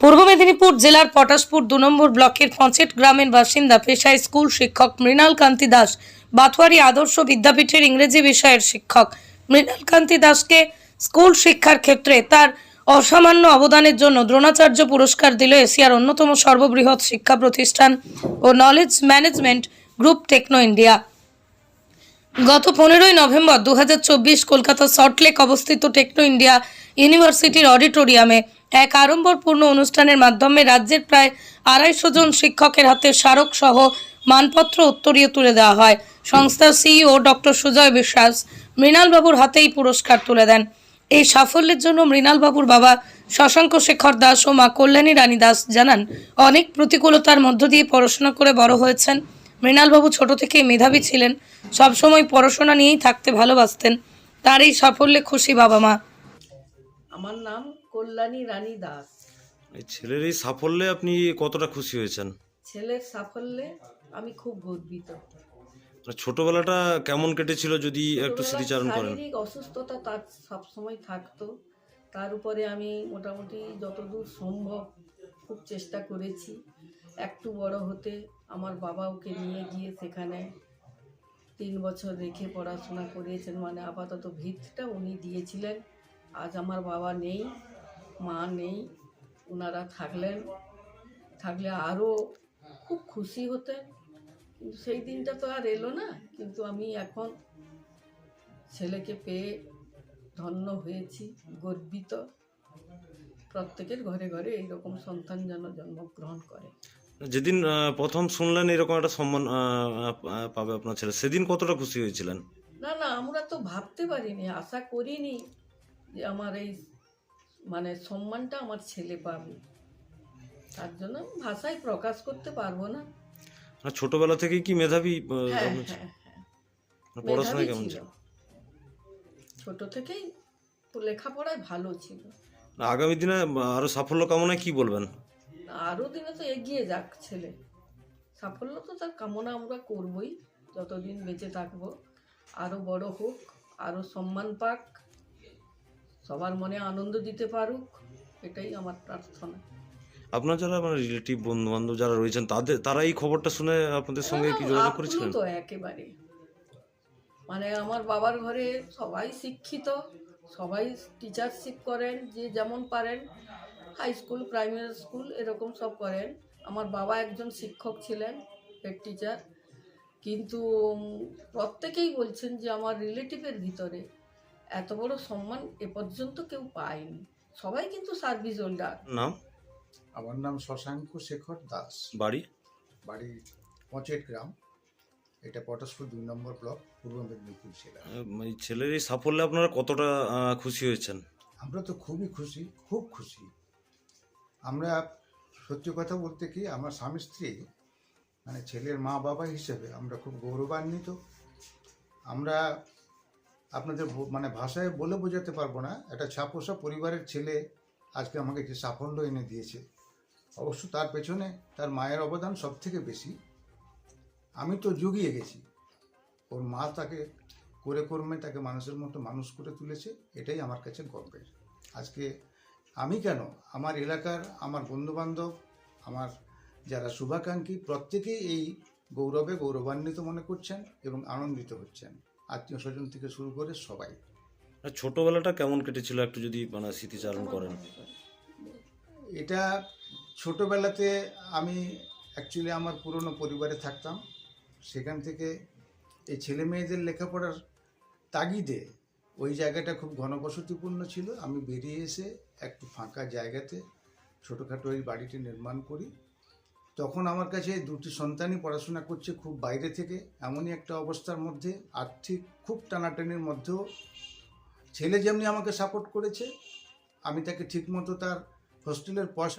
পূর্ব মেদিনীপুর জেলার পটাশপুর দু নম্বর ব্লকের পঞ্চেট গ্রামের বাসিন্দা পেশায় স্কুল শিক্ষক মৃণাল কান্তি দাস বাথুয়ারি আদর্শ বিদ্যাপীঠের ইংরেজি বিষয়ের শিক্ষক। মৃণাল কান্তি দাসকে স্কুল শিক্ষার ক্ষেত্রে তার অসামান্য অবদানের জন্য দ্রোণাচার্য পুরস্কার দিল এশিয়ার অন্যতম সর্ববৃহৎ শিক্ষা প্রতিষ্ঠান ও knowledge management group Techno India গত পনেরোই নভেম্বর দু কলকাতা সল্টলেক অবস্থিত টেকনো ইন্ডিয়া ইউনিভার্সিটির অডিটোরিয়ামে এক আড়ম্বরপূর্ণ অনুষ্ঠানের মাধ্যমে রাজ্যের প্রায় আড়াইশো জন শিক্ষকের হাতে স্মারক সহ মানপত্র উত্তরীয় তুলে দেওয়া হয়। সংস্থার সিইও ডক্টর সুজয় বিশ্বাস মৃণালবাবুর হাতেই পুরস্কার তুলে দেন। এই সাফল্যের জন্য মৃণালবাবুর বাবা শশাঙ্ক শেখর দাস ও মা কল্যাণী রানী দাস জানান, অনেক প্রতিকূলতার মধ্য দিয়ে পড়াশোনা করে বড় হয়েছেন। মৃণালবাবু ছোট থেকেই মেধাবী ছিলেন। সবসময় পড়াশোনা নিয়েই থাকতে ভালোবাসতেন। তার এই সাফল্যে খুশি বাবা মা। আমার নাম কল্যাণী রানী দাস। এই ছেলের এই সাফল্যে আপনি কতটা খুশি হয়েছেন? ছেলের সাফল্যে আমি খুব গর্বিত। মানে ছোটবেলাটা কেমন কেটেছিল যদি একটু স্মৃতিচারণ করেন? শারীরিক অসুস্থতা তার সবসময় থাকতো। তার উপরে আমি মোটামুটি যতদূর সম্ভব খুব চেষ্টা করেছি। একটু বড় হতে আমার বাবা ওকে নিয়ে গিয়ে সেখানে তিন বছর রেখে পড়াশোনা করিয়েছেন মানে আপাতত ভিতটা উনি দিয়েছিলেন। আজ আমার বাবা নেই। মা নেই ওনারা থাকলেন। থাকলে আরও খুব খুশি হতেন। কিন্তু সেই দিনটা তো আর এলো না। কিন্তু আমি এখন ছেলেকে পেয়ে ধন্য হয়েছি গর্বিত। প্রত্যেকের ঘরে ঘরে এইরকম সন্তান যেন জন্মগ্রহণ করে। যেদিন প্রথম শুনলেন এরকম একটা সম্মান পাবে আপনার ছেলে সেদিন কতটা খুশি হয়েছিলেন? না না আমরা তো ভাবতে পারিনি আশা করিনি যে আমার এই মানে সম্মানটা আমার ছেলে পাবে। তার জন্য ভাষায় প্রকাশ করতে পারব না। মানে ছোটবেলা থেকেই কি মেধাবী হ্যাঁ হ্যাঁ হ্যাঁ। মেধাবী কেমন ছিল। ছোট থেকেই লেখাপড়ায় ভালো ছিল। আগামী দিনে আরও সাফল্য কামনায় কি বলবেন? আরও দিনে তো এগিয়ে যাক ছেলে। সাফল্য তো তার কামনা আমরা করবই যতদিন বেঁচে থাকব। আরও বড় হোক আরও সম্মান পাক। সবার মনে আনন্দ দিতে পারুক এটাই আমার প্রার্থনা। আপনার যারা মানে রিলেটিভ বন্ধু বান্ধব যারা রয়েছেন তাদের তারা এই খবরটা শুনে আপনাদের সঙ্গে কি যোগাযোগ করেছিলেন? আপ্লুত একেবারে। মানে আমার বাবার ঘরে সবাই শিক্ষিত সবাই টিচারশিপ করেন যে যেমন পারেন হাই স্কুল প্রাইমারি স্কুল এরকম সব করেন। আমার বাবা একজন শিক্ষক ছিলেন হেড টিচার কিন্তু প্রত্যেকেই বলছেন যে আমার রিলেটিভের ভিতরে এত বড় সম্মান এ পর্যন্ত কেউ পায়নি। সবাই কিন্তু সার্ভিস হোল্ডার নাম? আমার নাম শশাঙ্ক শেখর দাস। বাড়ি? বাড়ি পঁচেট গ্রাম। এটা পটাশপুর দুই নম্বর ব্লক পূর্ব মেদিনীপুর জেলা। আহ, ছেলের এই সাফল্যে আপনারা কতটা আহ, খুশি হয়েছেন? আমরা তো খুবই খুশি খুব খুশি। আমরা সত্যি কথা বলতে কি আমার স্বামী স্ত্রী মানে ছেলের মা বাবা হিসেবে আমরা খুব গৌরবান্বিত। আমরা আপনাদের মানে ভাষায় বলে বোঝাতে পারব না। একটা ছাপোষা পরিবারের ছেলে আজকে আমাকে যে সাফল্য এনে দিয়েছে, অবশ্য তার পেছনে তার মায়ের অবদান সব থেকে বেশি। আমি তো জুগিয়ে গেছি। ওর মা তাকে করে কর্মে তাকে মানুষের মতো মানুষ করে তুলেছে, এটাই আমার কাছে গর্বের। আজকে আমি কেন? আমার এলাকার, আমার বন্ধুবান্ধব, আমার যারা শুভাকাঙ্ক্ষী, প্রত্যেকেই এই গৌরবে গৌরবান্বিত মনে করছেন এবং আনন্দিত হচ্ছেন। আত্মীয় স্বজন থেকে শুরু করে সবাই। ছোটবেলাটা কেমন কেটেছিল? একটু যদি মানে স্মৃতিচারণ করেন। এটা ছোটোবেলাতে আমি অ্যাকচুয়ালি আমার পুরনো পরিবারে থাকতাম। সেখান থেকে এই ছেলে মেয়েদের লেখাপড়ার তাগিদে ওই জায়গাটা খুব ঘনবসতিপূর্ণ ছিল। আমি বেরিয়ে এসে একটু ফাঁকা জায়গাতে ছোটোখাটো ওই বাড়িটি নির্মাণ করি। তখন আমার কাছে দুটি সন্তানই পড়াশোনা করছে খুব বাইরে থেকে, এমনই একটা অবস্থার মধ্যে আর্থিক খুব টানাটানির মধ্যেও ছেলে যেমনি আমাকে সাপোর্ট করেছে, আমি তাকে ঠিকমতো তার হোস্টেলের পয়সা